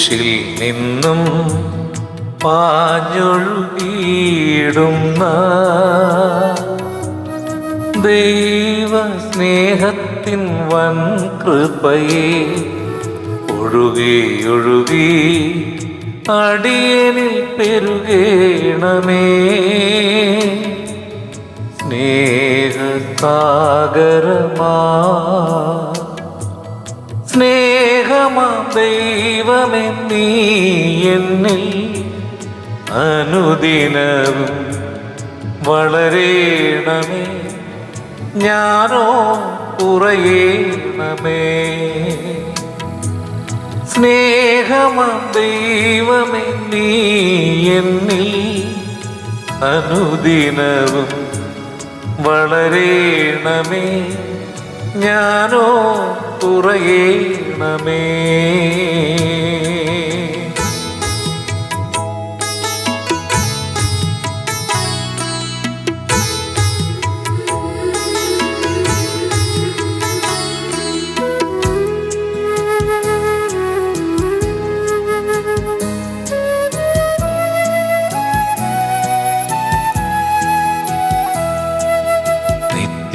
ക്രൂശിൽ നിന്നും പാഞ്ഞൊഴുകിയിടുന്ന ദൈവ സ്നേഹത്തിൻ വൻ കൃപയെ ഒഴുകി ഒഴുകി അടിയനിൽ പെരുകേണമേ. സ്നേഹസാഗരമാ സ്നേഹമാ ദൈവമേ നീ എന്നിൽ അനുദിനവും വളരേണമേ. ഞാനോ കുറയേണമേ. സ്നേഹമാ ദൈവമേ നീ എന്നിൽ അനുദിനവും വളരേണമേ. ഞാനോ കുറയേണമേ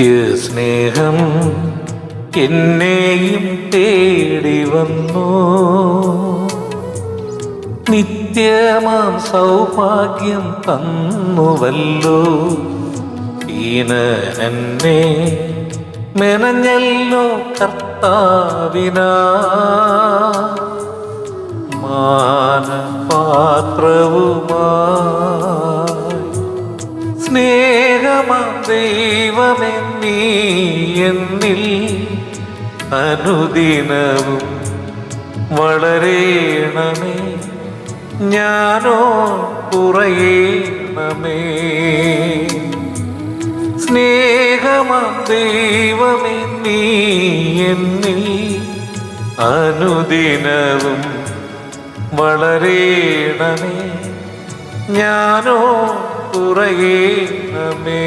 നിത്യസ്നേഹം എന്നെയും തേടി വന്നു. നിത്യമാം സൗഭാഗ്യം തന്നുവല്ലോ. ഈന എന്നെ മെനഞ്ഞല്ലോ കർത്താവിനാ. മാനപാത്രവുമാ സ്നേഹമാ ദൈവമേ എന്നിൽ അനുദിനവും വളരേണമേ. ഞാനോ കുറയേണമേ. സ്നേഹമാം ദൈവമേ എന്നിൽ അനുദിനവും വളരേണമേ. ഞാനോ കുറയേണമേ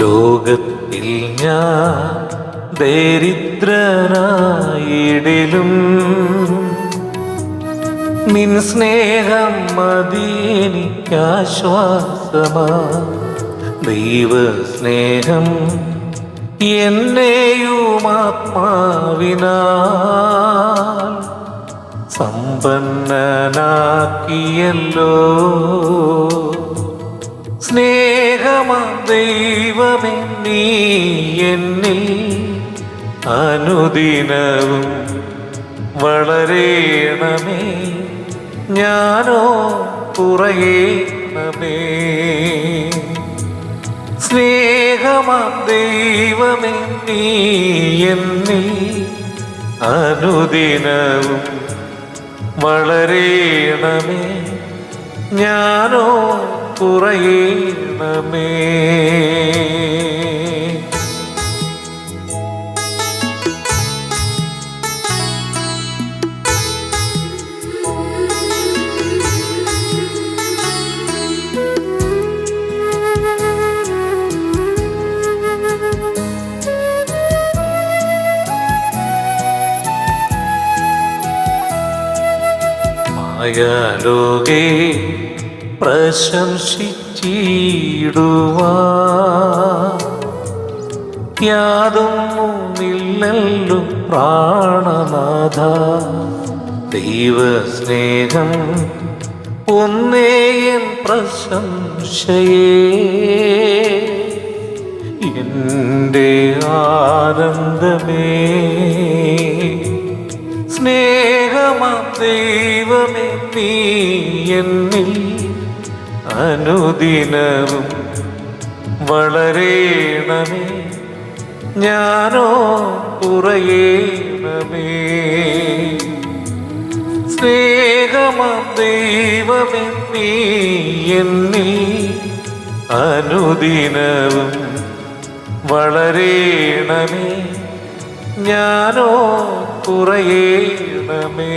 ലോകത്തിൽ ഞാൻ ദരിദ്രനായിടിലും നിൻ സ്നേഹം മതിനിക്കാശ്വാസമാ ദൈവ സ്നേഹം എന്നെയും ആത്മാവിനാൽ സമ്പന്നനാക്കിയല്ലോ. സ്നേഹമാ ദൈവമേ നീ എന്നിൽ അനുദിനവും വളരേണമേ. ഞാനോ കുറയേണമേ സ്നേഹമാ ദൈവമേ അനുദിനവും വളരേണമേ. ഞാനോ കുറയേണമേ മായാലോകേ പ്രശംസിച്ചിടുവാ യാതൊന്നുമില്ലല്ലോ പ്രാണനാഥ. ദൈവസ്നേഹം ഒന്നേയൻ പ്രശംസയേ. എന്റെ ആനന്ദമേ സ്നേഹമാ ദൈവമേ നീ എന്നിൽ അനുദിനവും വളരേണമേ. ഞാനോ കുറയേണമേ. സ്നേഹമാ ദൈവമേ നീ എന്നിൽ അനുദിനവും വളരേണമേ. ഞാനോ കുറയേണമേ.